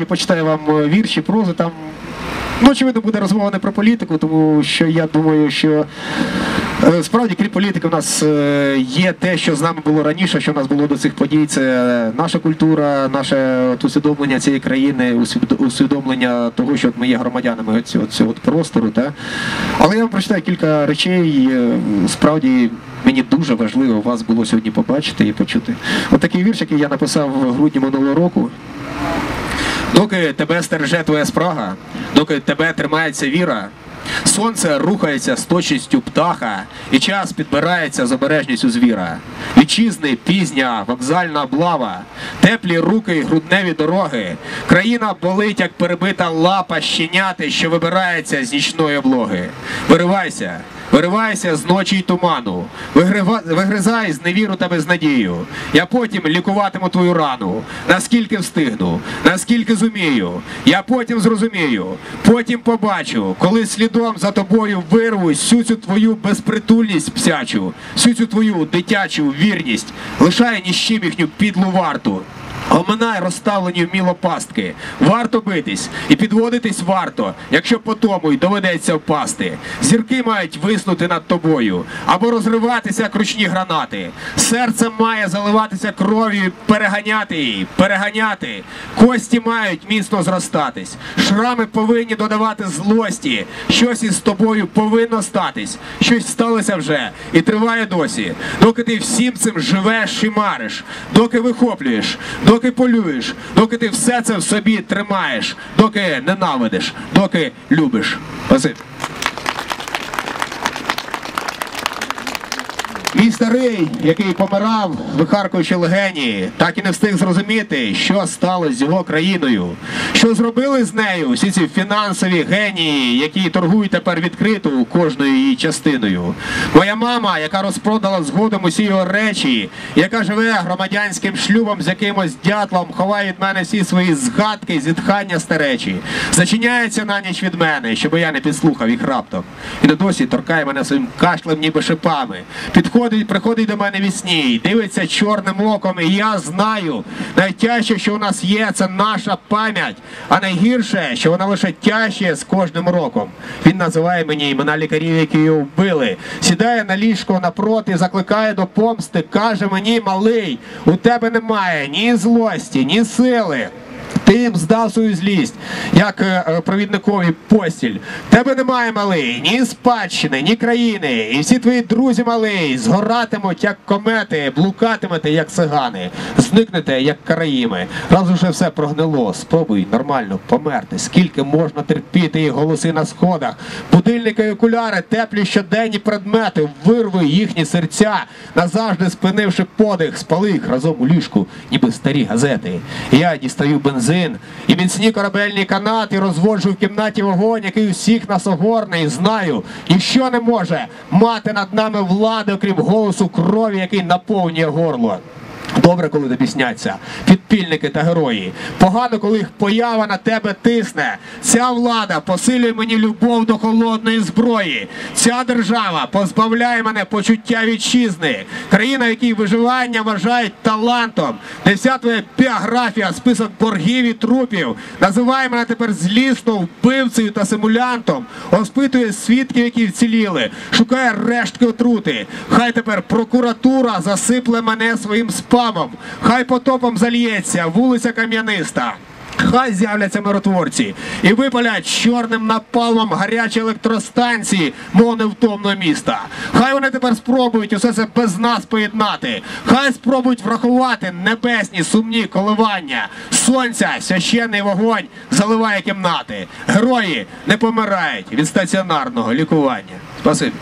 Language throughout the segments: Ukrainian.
Я почитаю вам е, вірші, прози там. Ну, очевидно, буде розмова не про політику, тому що я думаю, що е, справді, крім політики, у нас е, є те, що з нами було раніше, що в нас було до цих подій. Це наша культура, наше усвідомлення цієї країни, усвідомлення того, що ми є громадянами цього, цього простору. Та? Але я вам прочитаю кілька речей. Справді мені дуже важливо вас було сьогодні побачити і почути. От вірш, який я написав в грудні минулого року. Доки тебе стереже твоя спрага, доки тебе тримається віра, сонце рухається з точністю птаха, і час підбирається з обережністю звіра. Вітчизни, пізня, вокзальна облава, теплі руки грудневі дороги. Країна болить, як перебита лапа щеняти, що вибирається з нічної облоги. Виривайся, Виривайся з ночі й туману, вигризай з невіру та безнадію. Я потім лікуватиму твою рану, наскільки встигну, наскільки зумію. Я потім зрозумію, потім побачу, коли слідом за тобою вирву всю цю твою безпритульність псячу, всю цю твою дитячу вірність, лишай ніщим їхню підлу варту. Оминай розставлені вміло пастки. Варто битись і підводитись варто, якщо по тому й доведеться впасти. Зірки мають виснути над тобою або розриватися як ручні гранати. Серце має заливатися кров'ю, переганяти її, переганяти. Кості мають міцно зростатись. Шрами повинні додавати злості. Щось із тобою повинно статись. Щось сталося вже і триває досі. Доки ти всім цим живеш і мариш, доки вихоплюєш, доки полюєш, доки ти все це в собі тримаєш, доки ненавидиш, доки любиш. Спасибі. Мій старий, який помирав, вихаркуючи легені, так і не встиг зрозуміти, що сталося з його країною, що зробили з нею всі ці фінансові генії, які торгують тепер відкрито кожною її частиною. Моя мама, яка розпродала згодом усі його речі, яка живе громадянським шлюбом з якимось дятлом, ховає від мене всі свої згадки, зітхання старечі, зачиняється на ніч від мене, щоб я не підслухав їх раптом. І досі торкає мене своїм кашлем, ніби шипами. Підходить, приходить до мене вісні, дивиться чорним оком, і я знаю, найтяжче, що у нас є, це наша пам'ять, а найгірше, що вона лише тяжче з кожним роком. Він називає мені імена лікарів, які його вбили, сідає на ліжко напроти, закликає до помсти, каже мені, малий, у тебе немає ні злості, ні сили. Ти їм здав свою злість, як е, е, провідникові постіль. Тебе немає малий, ні спадщини, ні країни. І всі твої друзі малий згоратимуть, як комети, блукатимете, як цигани, зникнете, як караїми. Раз уже все прогнило, спробуй нормально померти. Скільки можна терпіти їх голоси на сходах, будильники і окуляри, теплі щоденні предмети, вирви їхні серця, назавжди спинивши подих, спали їх разом у ліжку, ніби старі газети. Я дістаю бензин і міцні корабельні канати розводжу в кімнаті вогонь, який усіх нас огорне, і знаю, ніщо не може мати над нами влади, окрім голосу крові, який наповнює горло. Добре, коли тобі сняться підпільники та герої. Погано, коли їх поява на тебе тисне. Ця влада посилює мені любов до холодної зброї. Ця держава позбавляє мене почуття вітчизни. Країна, в якій виживання вважають талантом, де вся твоя біографія, список боргів і трупів, називає мене тепер злісно вбивцею та симулянтом, оспитує свідків, які вціліли, шукає рештки отрути. Хай тепер прокуратура засипле мене своїм спамом, хай потопом зальється вулиця Кам'яниста. Хай з'являться миротворці і випалять чорним напалмом гарячі електростанції мого невтомного міста. Хай вони тепер спробують усе це без нас поєднати. Хай спробують врахувати небесні сумні коливання. Сонця, священний вогонь заливає кімнати. Герої не помирають від стаціонарного лікування. Спасибі.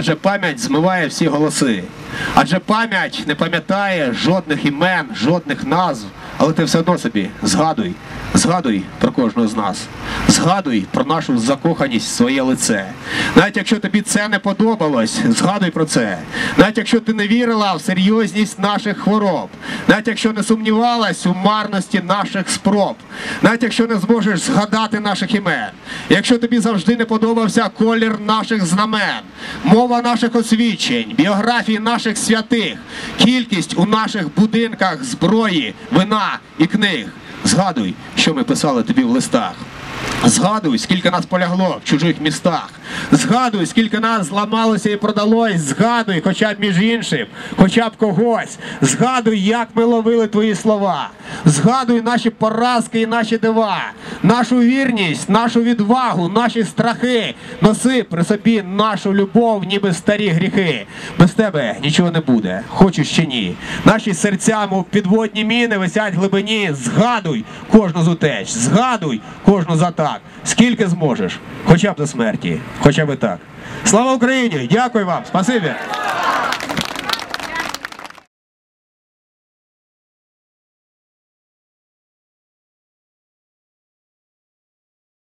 Адже пам'ять змиває всі голоси. Адже пам'ять не пам'ятає жодних імен, жодних назв, але ти все одно собі згадуй, Згадуй про кожного з нас. Згадуй про нашу закоханість в своє лице. Навіть якщо тобі це не подобалось, згадуй про це. Навіть якщо ти не вірила в серйозність наших хвороб, навіть якщо не сумнівалась у марності наших спроб, навіть якщо не зможеш згадати наших імен, якщо тобі завжди не подобався колір наших знамен, мова наших освідчень, біографії наших святих, кількість у наших будинках зброї, вина і книг. Згадуй, що ми писали тобі в листах. Згадуй, скільки нас полягло в чужих містах. Згадуй, скільки нас зламалося і продалось. Згадуй, хоча б між іншим, хоча б когось. Згадуй, як ми ловили твої слова. Згадуй наші поразки і наші дива, нашу вірність, нашу відвагу, наші страхи. Носи при собі нашу любов, ніби старі гріхи. Без тебе нічого не буде, хочеш чи ні. Наші серця, мов підводні міни, висять в глибині. Згадуй кожну з утеч, згадуй кожну з атак. Скільки зможеш, хоча б до смерті, хоча б так. Слава Україні! Дякую вам, спасибі!